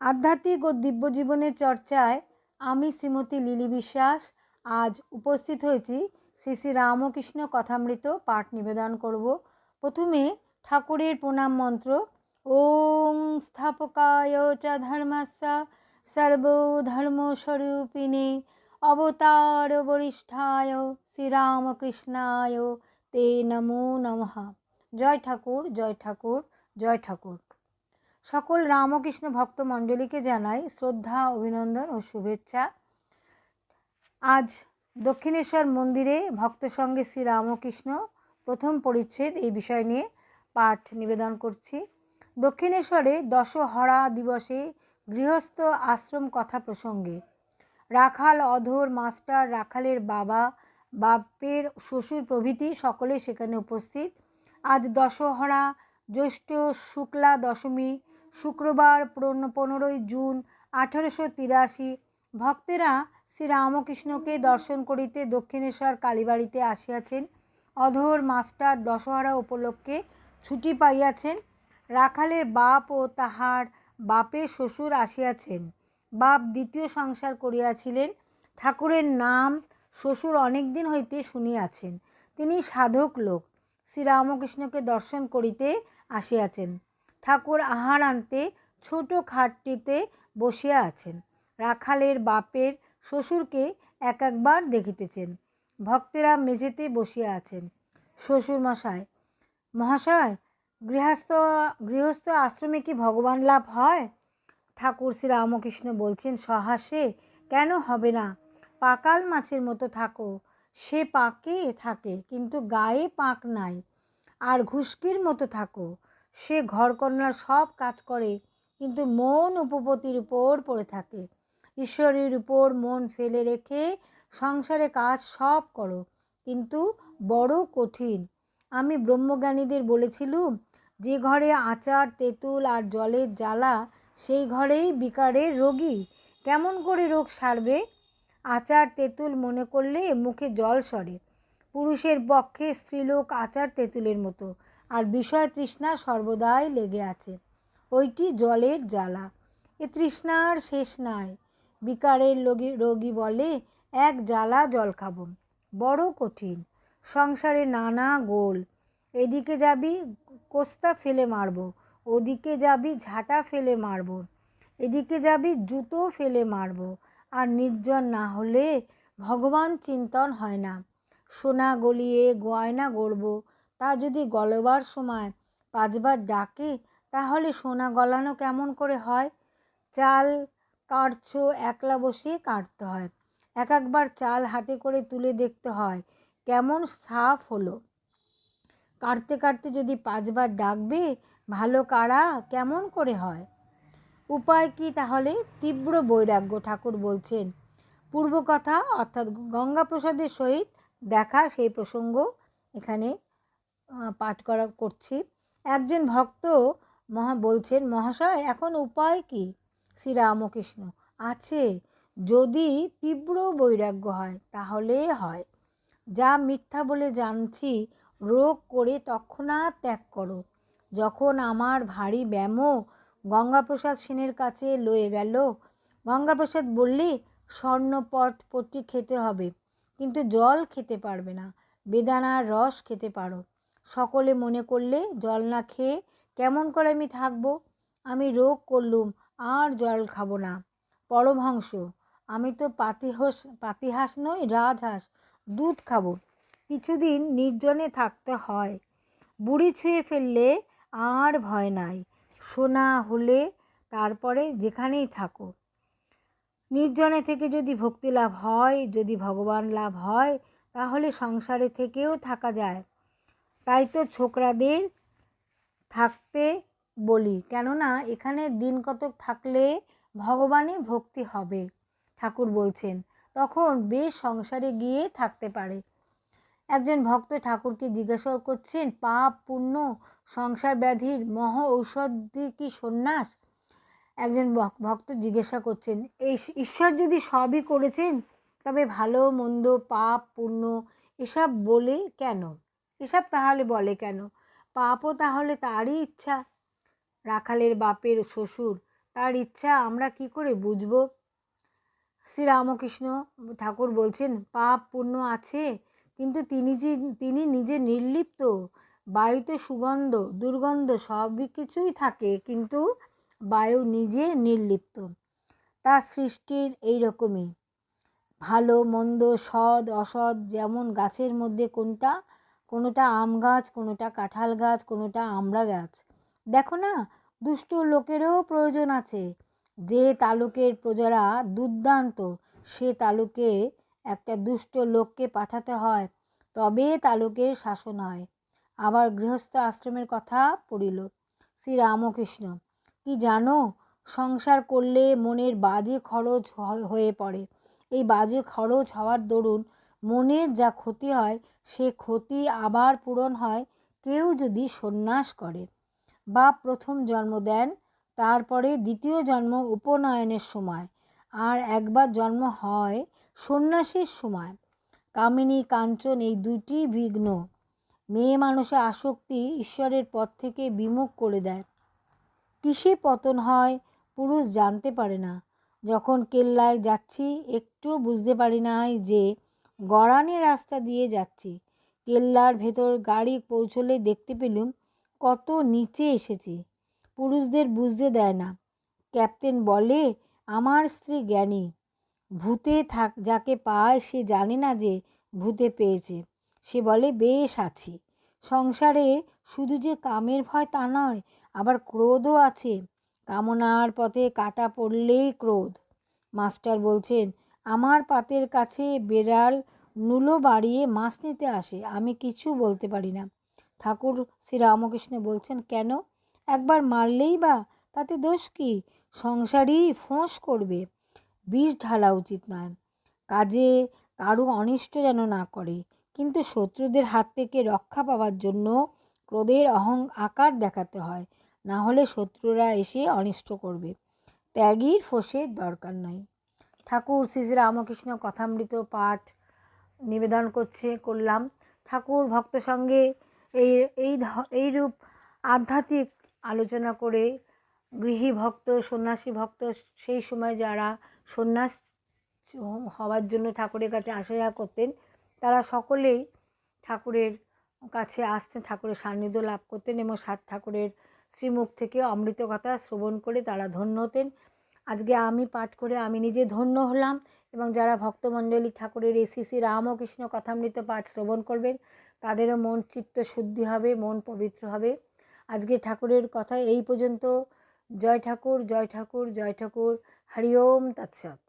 আধ্যাত্মিক ও দিব্য জীবনের চর্চায় আমি শ্রীমতী লিলি বিশ্বাস। আজ উপস্থিত হয়েছি শ্রী শ্রী রামকৃষ্ণ কথামৃত পাঠ নিবেদন করব। প্রথমে ঠাকুরের প্রণাম মন্ত্র ওং স্থাপকায় চ ধর্মস্য সর্বধর্মস্বরূপিণে অবতার বরিষ্ঠায় শ্রীরামকৃষ্ণায়, তে নমো নমঃ। জয় ঠাকুর জয় ঠাকুর জয় ঠাকুর। সকল রামকৃষ্ণ ভক্ত মণ্ডলীকে জানাই শ্রদ্ধা, অভিনন্দন ও শুভেচ্ছা। আজ দক্ষিণেশ্বর মন্দিরে ভক্ত সঙ্গে শ্রী রামকৃষ্ণ প্রথম পরিচ্ছেদ এই বিষয় নিয়ে পাঠ নিবেদন করছি। দক্ষিণেশ্বরে দশহরা দিবসে গৃহস্থ আশ্রম কথা প্রসঙ্গে, রাখাল, অধর, মাস্টার, রাখালের বাবা, বাপের শ্বশুর প্রভৃতি সকলে সেখানে উপস্থিত। আজ দশহরা, জ্যৈষ্ঠ শুক্লা দশমী শুক্রবার পনেরোই জুন আঠারোশো তিরাশি। ভক্তেরা শ্রী রামকৃষ্ণকে দর্শন করিতে দক্ষিণেশ্বর কালীবাড়িতে আসিয়াছেন। অধর মাস্টার দশহরা উপলক্ষে ছুটি পাইয়াছেন। রাখালের বাপ ও তাহার বাপের শ্বশুর আসিয়াছেন। বাপ দ্বিতীয় সংসার করিয়াছিলেন। ঠাকুরের নাম শ্বশুর অনেক দিন হইতে শুনিয়াছেন। তিনি সাধক লোক। শ্রীরামকৃষ্ণকে দর্শন করিতে আসিয়াছেন। ঠাকুর আহার আনতে ছোট খাটটিতে বসিয়া আছেন। রাখালের বাপের শ্বশুরকে এক একবার দেখিতেছেন। ভক্তেরা মেঝেতে বসিয়া আছেন। শ্বশুর মশাই মহাশয়, গৃহস্থ গৃহস্থ আশ্রমে কি ভগবান লাভ হয়? ঠাকুর শ্রী রামকৃষ্ণ বলছেন, সহাসে কেন হবে না? পাকাল মাছের মতো থাকো। সে পাকে থাকে, কিন্তু গায়ে পাক নাই। আর ঘুষকির মতো থাকো। সে ঘরকন্যার সব কাজ করে, কিন্তু মন উপপতির উপর পড়ে থাকে। ঈশ্বরের উপর মন ফেলে রেখে সংসারে কাজ সব করো, কিন্তু বড় কঠিন। আমি ব্রহ্মজ্ঞানীদের বলেছিলুম, যে ঘরে আচার, তেঁতুল আর জলের জ্বালা, সেই ঘরেই বিকারের রোগী। কেমন করে রোগ সারবে? আচার, তেঁতুল মনে করলে মুখে জল সরে। পুরুষের পক্ষে স্ত্রীলোক আচার, তেঁতুলের মতো। আর বিষয় তৃষ্ণা সর্বদাই লেগে আছে। ওইটি জলের জ্বালা। এ তৃষ্ণার শেষ নাই। বিকারের রোগী রোগী বলে, এক জ্বালা জল খাব। বড় কঠিন। সংসারে নানা গোল। এদিকে যাবি, কোস্তা ফেলে মারবো। ওদিকে যাবি, ঝাঁটা ফেলে মারবো। এদিকে যাবি, জুতো ফেলে মারবো। আর নির্জন না হলে ভগবান চিন্তন হয় না। সোনা গলিয়ে গয়না গড়ব। তা যদি গলবার সময় পাঁচবার ডাকে, তাহলে সোনা গলানো কেমন করে হয়? চাল কাটছো একলা বসিয়ে কাটতে হয়। এক একবার চাল হাতে করে তুলে দেখতে হয়, কেমন সাফ হলো। কাটতে কাটতে যদি পাঁচবার ডাকবে, ভালো কারা কেমন করে হয়? উপায় কি তাহলে? তীব্র বৈরাগ্য ঠাকুর বলছেন। পূর্ব কথা অর্থাৎ গঙ্গাপ্রসাদের সহিত দেখা সেই প্রসঙ্গ এখানে পাঠ করা করছি। একজন ভক্ত মহা বলছেন, মহাশয়, এখন উপায় কি? শ্রীরামকৃষ্ণ, আছে। যদি তীব্র বৈরাগ্য হয়, তাহলে হয়। যা মিথ্যা বলে জানছি, রোগ করে তৎক্ষণাৎ ত্যাগ করো। যখন আমার ভারী ব্যামো গঙ্গাপ্রসাদ সেনের কাছে লয়ে গেল, গঙ্গাপ্রসাদ বললে, স্বর্ণপট পট্টি খেতে হবে, কিন্তু জল খেতে পারবে না, বেদানার রস খেতে পারো। সকলে মনে করলে জল না খেয়ে কেমন করে আমি থাকব? আমি রোগ করলুম, আর জল খাব না। পরমহংস, আমি তো পাতিহাস পাতিহাস নই, রাজহাঁস, দুধ খাব। কিছুদিন নির্জনে থাকতে হয়, বুড়ি ছুঁয়ে ফেললে আর ভয় নাই। সোনা হলে তারপরে যেখানেই থাকো। নির্জনে থেকে যদি ভক্তি লাভ হয়, যদি ভগবান লাভ হয়, তাহলে সংসারে থেকেও থাকা যায়। তাই তো ছোকরাদের থাকতে বলি। কেননা এখানে দিন কতক থাকলে ভগবানে ভক্তি হবে, ঠাকুর বলছেন। তখন বেশ সংসারে গিয়ে থাকতে পারে। একজন ভক্ত ঠাকুরকে জিজ্ঞাসা করছেন, পাপ, পুণ্য, সংসার ব্যাধির মহ ঔষধ কি সন্ন্যাস? একজন ভক্ত জিজ্ঞাসা করছেন এই ঈশ্বর যদি সবই করেছেন, তবে ভালো, মন্দ, পাপ, পুণ্য এসব বলে কেন? এসব তাহলে বলে কেন? পাপও তাহলে তারই ইচ্ছা। রাখালের বাপের শ্বশুর, তার ইচ্ছা আমরা কি করে বুঝব? শ্রীরামকৃষ্ণ ঠাকুর বলছেন, পাপ পুণ্য আছে, কিন্তু তিনি যে, তিনি নিজে নির্লিপ্ত। বায়ুতে সুগন্ধ, দুর্গন্ধ সবই কিছুই থাকে, কিন্তু বায়ু নিজে নির্লিপ্ত। তার সৃষ্টির এই রকমই। ভালো, মন্দ, সৎ, অসৎ যেমন গাছের মধ্যে কোনটা কোনোটা আম গাছ, কোনোটা কাঁঠাল গাছ, কোনোটা আমড়া গাছ। দেখো না, দুষ্ট লোকেরও প্রয়োজন আছে। যে তালুকের প্রজারা দুর্দান্ত, সে তালুকে একটা দুষ্ট লোককে পাঠাতে হয়, তবে তালুকের শাসন হয়। আবার গৃহস্থ আশ্রমের কথা পড়িল, শ্রী রামকৃষ্ণ। কি জানো, সংসার করলে মনের বাজে খরচ হয়ে পড়ে। এই বাজে খরচ হওয়ার দরুন মনের যা ক্ষতি হয়, সে ক্ষতি আবার পূরণ হয়। কেউ যদি সন্ন্যাস করে বা প্রথম জন্ম দেন, তারপরে দ্বিতীয় জন্ম উপনয়নের সময়, আর একবার জন্ম হয় সন্ন্যাসীর সময়। কামিনী কাঞ্চন এই দুটি বিঘ্ন মেয়ে মানুষের আসক্তি ঈশ্বরের পথ থেকে বিমুখ করে দেয়। কিসে পতন হয় পুরুষ জানতে পারে না। যখন কেল্লায় যাচ্ছি, একটু বুঝতে পারি নাই যে গড়ানে রাস্তা দিয়ে যাচ্ছি। কেল্লার ভেতর গাড়ি পৌঁছলে দেখতে পেলুম কত নিচে এসেছি। পুরুষদের বুঝতে দেয় না। ক্যাপ্টেন বলে, আমার স্ত্রী জ্ঞানী। ভূতে থাক, যাকে পায় সে জানে না যে ভূতে পেয়েছে। সে বলে, বেশ আছি। সংসারে শুধু যে কামের ভয় তা নয়, আবার ক্রোধও আছে। কামনার পথে কাটা পড়লেই ক্রোধ। মাস্টার বলছেন আমার পাতের কাছে বেড়াল নুলো বাড়িয়ে মাছ নিতে আসে, আমি কিছু বলতে পারি না। ঠাকুর শ্রীরামকৃষ্ণ বলছেন, কেন? একবার মারলেই বা? তাতে দোষ কি? সংসারই ফোঁস করবে। বিষ ঢালা উচিত নয়। কাজে কারও অনিষ্ট যেন না করে। কিন্তু শত্রুদের হাত থেকে রক্ষা পাওয়ার জন্য ক্রোধের অহং আকার দেখাতে হয়। না হলে শত্রুরা এসে অনিষ্ট করবে। ত্যাগীর ফোঁসের দরকার নাই। ঠাকুর শ্রী রামকৃষ্ণ কথামৃত পাঠ নিবেদন করছে, করলাম। ঠাকুর ভক্ত সঙ্গে এই এই এইরূপ আধ্যাত্মিক আলোচনা করে গৃহী ভক্ত, সন্ন্যাসী ভক্ত, সেই সময় যারা সন্ন্যাস হওয়ার জন্য ঠাকুরের কাছে আশা করতেন, তারা সকলেই ঠাকুরের কাছে আসতেন, ঠাকুরের সান্নিধ্য লাভ করতেন এবং সাত ঠাকুরের শ্রীমুখ থেকে অমৃত কথা শ্রবণ করে তারা ধন্য হতেন। আজকে আমি পাঠ করে আমি নিজে ধন্য হলাম এবং যারা ভক্তমণ্ডলী ঠাকুরের এসিসি রামকৃষ্ণ কথামৃত পাঠ শ্রবণ করবেন, তাদেরও মন চিত্ত শুদ্ধি হবে, মন পবিত্র হবে। আজকে ঠাকুরের কথা এই পর্যন্ত। জয় ঠাকুর জয় ঠাকুর জয় ঠাকুর। হরিওম তৎসৎ।